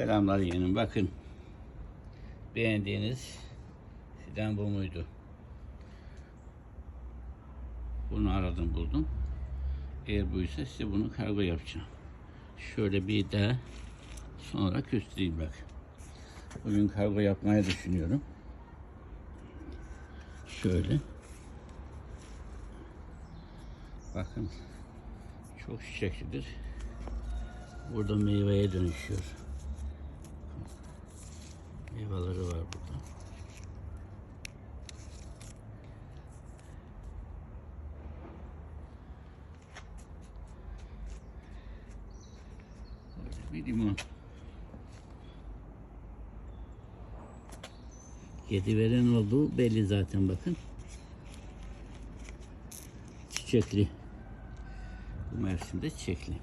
Selamlar yeğenim. Bakın. Beğendiğiniz fidan bu muydu? Bunu aradım buldum. Eğer buysa size bunu kargo yapacağım. Şöyle bir daha sonra göstereyim bak. Bugün kargo yapmayı düşünüyorum. Şöyle. Bakın. Çok çiçeklidir. Burada meyveye dönüşüyor. Meyveleri var burada. Bir limon. Yedi veren olduğu belli zaten bakın. Çiçekli. Bu mevsimde çiçekli.